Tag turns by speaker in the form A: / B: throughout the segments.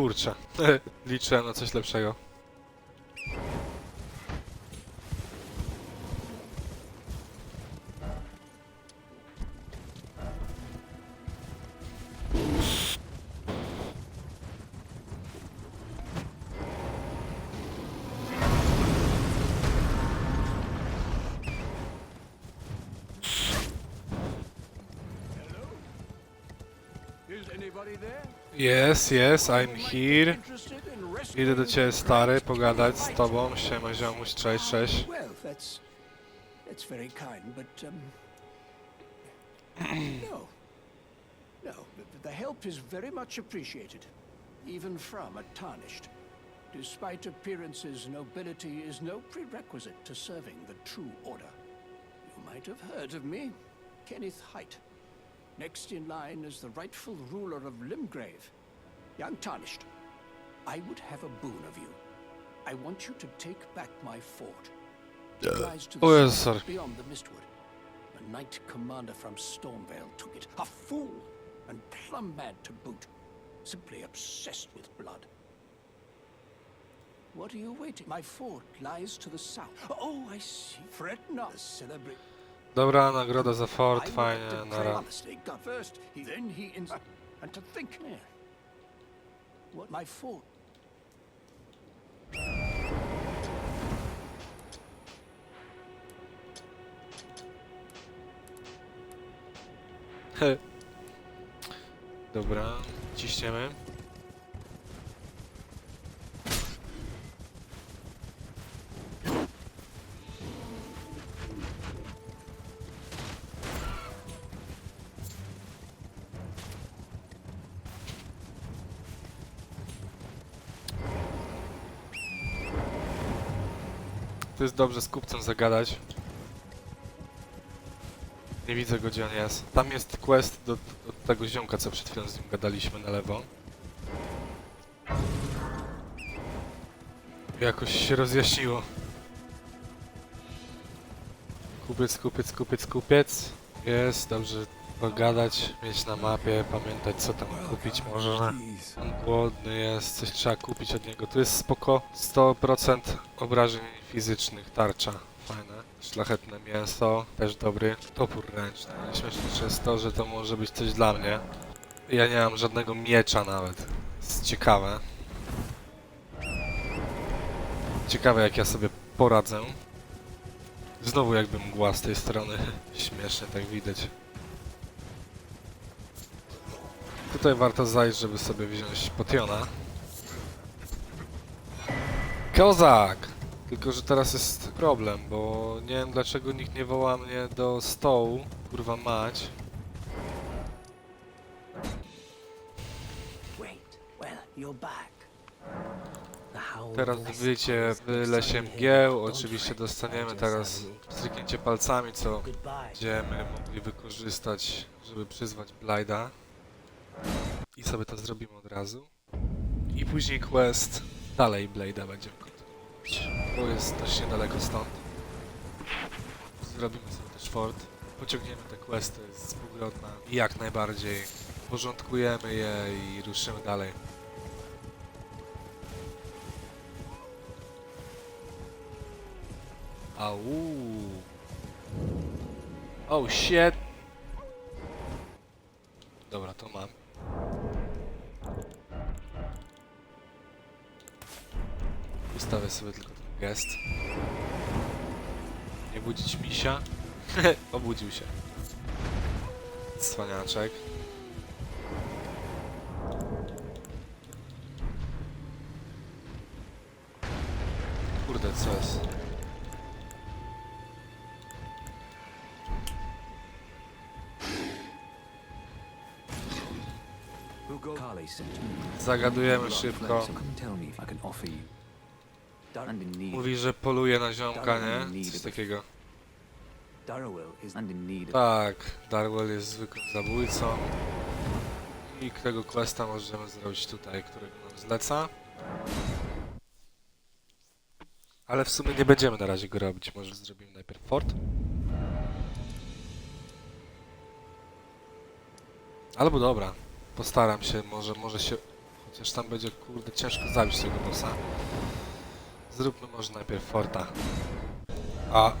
A: Kurczę. Liczyłem na coś lepszego. Yes, yes, I'm here.
B: Interested in rescuing
A: Idę do ciebie stary, pogadać z tobą. Siema ziomuś, cześć, cześć.
B: Well, that's that's very kind, but um, no, no. The, the help is very much appreciated, even from a tarnished. Despite appearances, nobility is no prerequisite to serving the true order. You might have heard of me, Kenneth Height. Next in line is the rightful ruler of Limgrave, young Tarnished. I would have a boon of you. I want you to take back my fort. It lies to the
A: Oh, yes, sir.
B: beyond the Mistwood. A knight commander from Stormvale took it. A fool, and plumb mad to boot. Simply obsessed with blood. What are you waiting? My fort lies to the south. Oh, I see. Fret not. The Celebrate.
A: Dobra, nagroda za
B: would
A: fajnie,
B: have to
A: nara.
B: pray To
A: jest dobrze z kupcem zagadać. Nie widzę go gdzie on jest. Tam jest quest do, do tego ziomka, co przed chwilą z nim gadaliśmy na lewo. Jakoś się rozjaśniło. Kupiec, kupiec, kupiec, kupiec. Jest, dobrze pogadać, mieć na mapie, pamiętać co tam kupić można. On głodny jest, coś trzeba kupić od niego. Tu jest spoko, 100% obrażeń fizycznych, tarcza, fajne. Szlachetne mięso, też dobry. Topór ręczny. Śmieszne jest to, że to może być coś dla mnie. Ja nie mam żadnego miecza nawet. Jest ciekawe. Ciekawe jak ja sobie poradzę. Znowu jakby mgła z tej strony. Śmiesznie tak widać. Tutaj warto zajść, żeby sobie wziąć potiona. Kozak! Tylko, że teraz jest problem, bo nie wiem dlaczego nikt nie woła mnie do stołu. Kurwa mać. Teraz
B: coast
A: w lesie mgieł. Oczywiście dostaniemy teraz stryknięcie palcami, co będziemy mogli wykorzystać, żeby przyzwać Blyda. I sobie to zrobimy od razu. I później quest dalej Blade'a będziemy kontynuować. Bo jest dość niedaleko stąd. Zrobimy sobie też fort. Pociągniemy te questy z Bugrodna i jak najbardziej porządkujemy je i ruszymy dalej. Au. Oh shit. Dobra, to mam. Ustawię sobie tylko ten gest. Nie budzić misia. Obudził się. Cwaniaczek. Kurde, co jest? Zagadujemy szybko. Mówi, że poluje na ziomka, nie? Coś takiego. Tak, Darwell jest zwykłym zabójcą. I którego questa możemy zrobić tutaj, którego nam zleca. Ale w sumie nie będziemy na razie go robić. Może zrobimy najpierw fort. Albo dobra, postaram się, może, może się... Chociaż tam będzie, kurde, ciężko zabić tego bossa. Zróbmy może najpierw forta. A...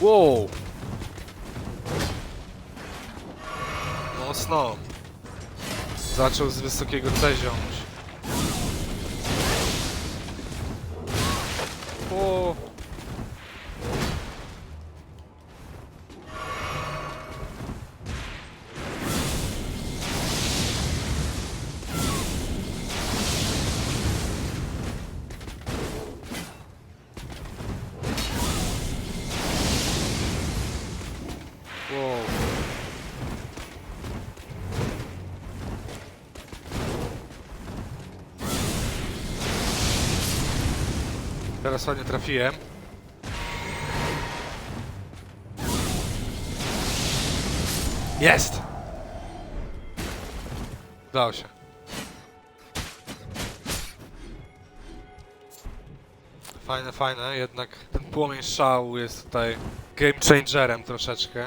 A: Wow! Mocno! Zaczął z wysokiego C. 오. 와 Teraz ładnie trafiłem. Jest! Udało się. Fajne, fajne, jednak ten płomień szału jest tutaj game changerem troszeczkę.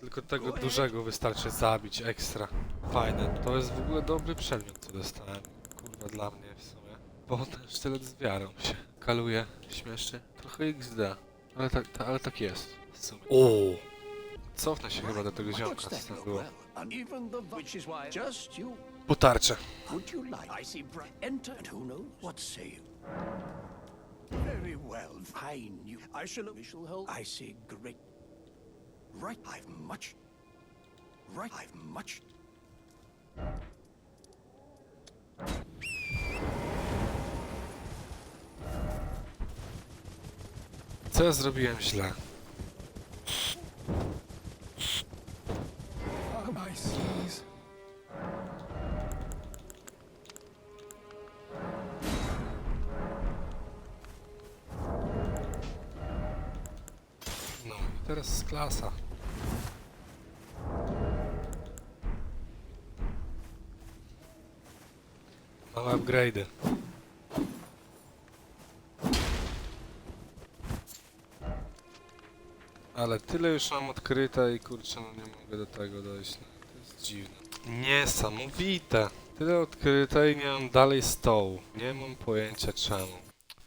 A: Tylko tego dużego wystarczy zabić ekstra. Fajne. To jest w ogóle dobry przedmiot, co dostałem. Kurwa dla mnie w sumie. Bo ten sztylet z wiarą się kaluje. Śmieszny. Trochę XD. Ale tak, ta, ale tak jest. W. O! Cofnę się chyba do tego ziomka, co tam było. Po tarczę.
B: I Very well, fine. You, I shall, we shall hold. I say great. Right, I've much. Right, I've much.
A: Co zrobiłem źle? teraz jest klasa. Małe upgrade. Ale tyle już mam odkryte i kurczę, no nie mogę do tego dojść. No, to jest dziwne. Niesamowite! Tyle odkryte i nie mam dalej stołu. Nie mam pojęcia czemu.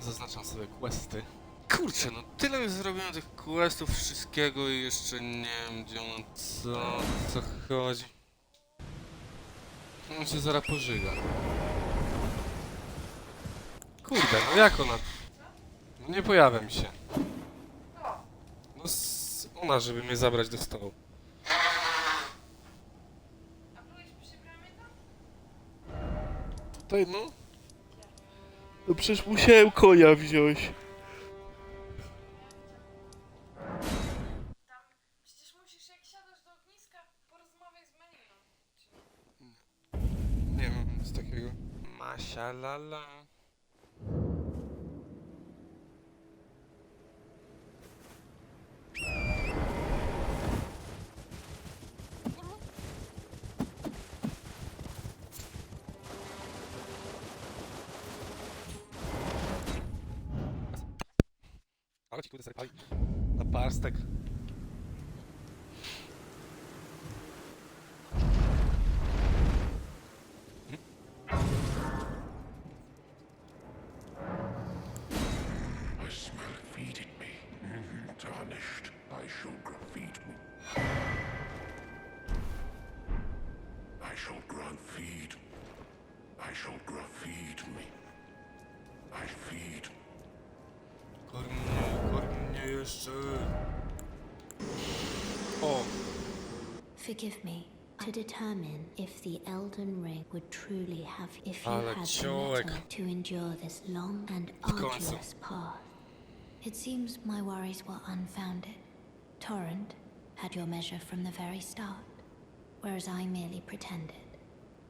A: zaznaczam sobie questy. Kurczę, no tyle już zrobiłem tych questów wszystkiego i jeszcze nie wiem gdzie on co, co chodzi. On się zaraz pożyga. Kurde, no jak ona? No nie pojawia mi się. No ona, żeby mnie zabrać do stołu.
C: To
A: jedno? No przecież musiałem konia wziąć.
C: Tam przecież musisz, jak do ogniska, porozmawiać z
A: Nie mam nic takiego. Masia lala. Ale ci kurde sobie pali na parstek. Jeszcze.
D: Forgive me. To determine if the Elden Ring would truly have, if you
A: Ale
D: had the mettle to endure this long and arduous path. It seems my worries were unfounded. Torrent had your measure from the very start, whereas I merely pretended.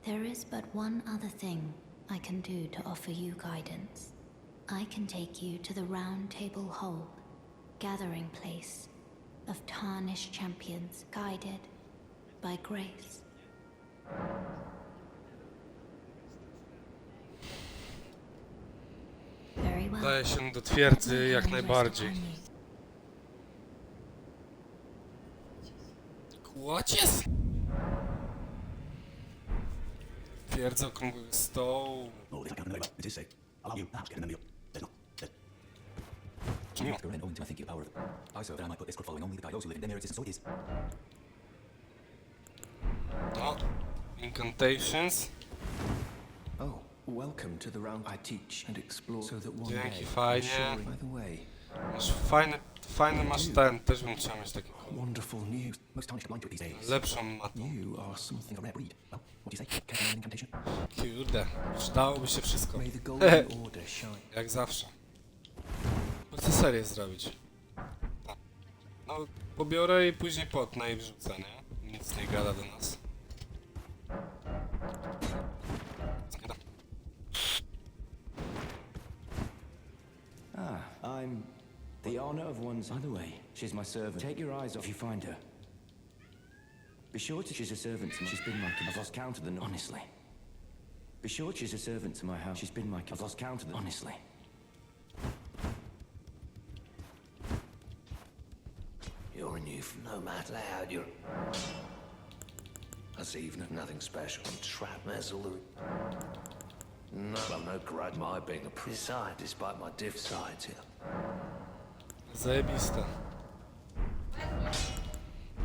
D: There is but one other thing I can do to offer you guidance. I can take you to the Round Table Hold, gathering place of tarnished champions guided by grace. Very well.
A: daje się do twierdzy jak najbardziej. Kłodzies! Twierdza okrągłego stołu.
E: Owing to my thinking power of I serve that I might put this court following only the guide those who live in their existence, so it is.
A: No. Incantations.
F: Oh, welcome to the round I teach and explore so that one
A: Dzięki, fajnie.
F: By the way,
A: Masz fajny, fajny masz ten, też bym chciał mieć taki
F: wonderful news.
E: Most tarnished blind these days.
A: lepszą matą.
F: You are something
E: A rare breed. Well, what do you say? Can I an incantation?
A: Kurde, przydałoby się wszystko.
F: May the golden order shine.
A: Jak zawsze. Chcę serię zrobić. Tak. No, pobiorę i później potnę i wrzucę, nie? Nic nie gada do nas.
G: Ah, I'm the honor of one's. By the way, she's my servant. Take your eyes off you find her. Be sure to she's a servant to me. She's been my. I've lost count of the. Honestly. Be sure she's a servant to my house. She's been my. I've lost count of the. Honestly.
B: You're a new nomad lad, you're... That's even if nothing special. I'm trap mezzle. No, I'm no grudge my being a preside, despite my diff sides here.
A: Zajebiste.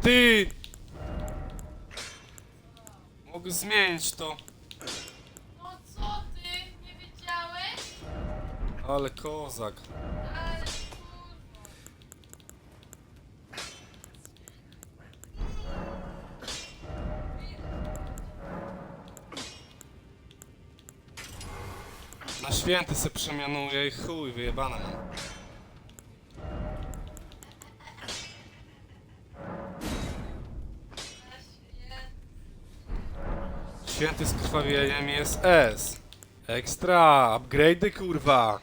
A: Ty! Mogę zmienić to,
C: No co ty? Nie wiedziałeś?
A: ale kozak. Święty se przemianuję i chuj, wyjebane mam. Święty z krwawieniem jest S. Ekstra, upgrade'y kurwa.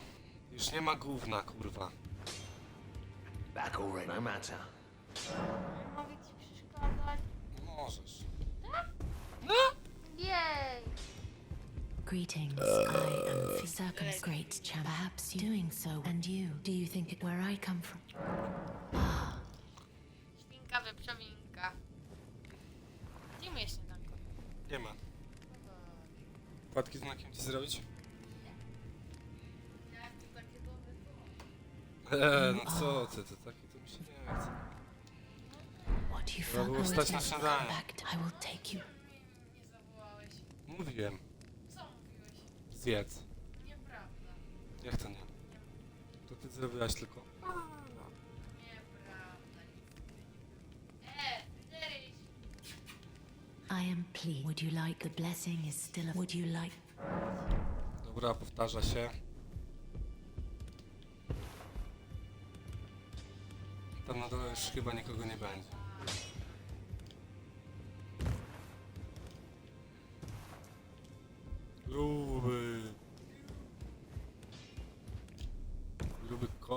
A: Już nie ma gówna kurwa.
B: Back already, no matter.
C: Nie mogę ci przeszkadzać.
A: Możesz.
D: Greetings, I am Circum's great champ. Perhaps you doing so, and you. Do you think it where I come from?
C: Świnka wieprzowinka. Gdzie my jeszcze tam?
A: Nie ma. Płatki znakiem ci zrobić? Eee, no co ty, to takie to mi się nie chce.
D: What you
A: było
D: is
A: na
D: never
A: śniadanie.
D: come back. I will take you.
C: Nie zawołałeś.
A: Mówiłem? Zjedz.
C: Nieprawda.
A: Jak to nie? To ty zrobiłaś tylko.
C: Nieprawda. E, Deryś!
D: I am pleased. Would you like the blessing is still a Would you like
A: Dobra, powtarza się. Tam na dole już chyba nikogo nie będzie.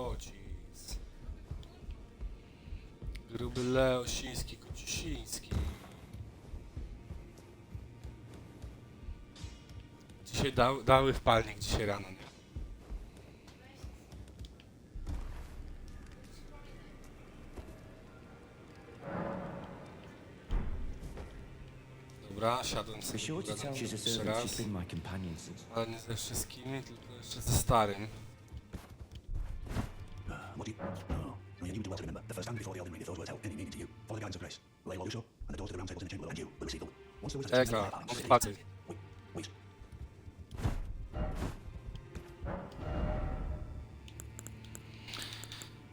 A: Pocisk. Gruby Leosiński, Kociusiński. Dzisiaj da, dały wpalnik dzisiaj rano, nie? Dobra, siadłem sobie, Wysiłujcie
G: gadam cały
A: jeszcze raz,
G: my companions.
A: ale nie ze wszystkimi, tylko jeszcze ze starym.
E: What do you... I mean, you do well to remember. The first time before the Elden Ring, if those words held any meaning to you, follow the guidance of grace. Lay low, so, and the doors to the round tables in the chamber will end you, will receive them. Once those are
A: patrzeć.
E: Wait, wait.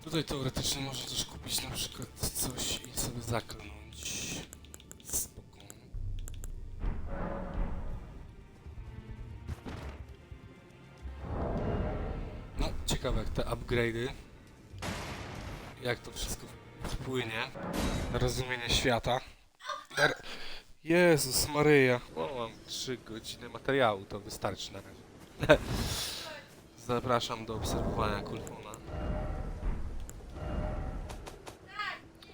A: Tutaj teoretycznie można też kupić na przykład coś i sobie zakląć. Spoko. No, ciekawe jak te upgrade'y, jak to wszystko wpłynie na rozumienie świata. Jezus Maryja, o, mam 3 godziny materiału, to wystarczy na razie. Zapraszam do obserwowania Kulfona.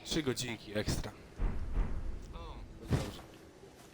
A: 3 godzinki ekstra.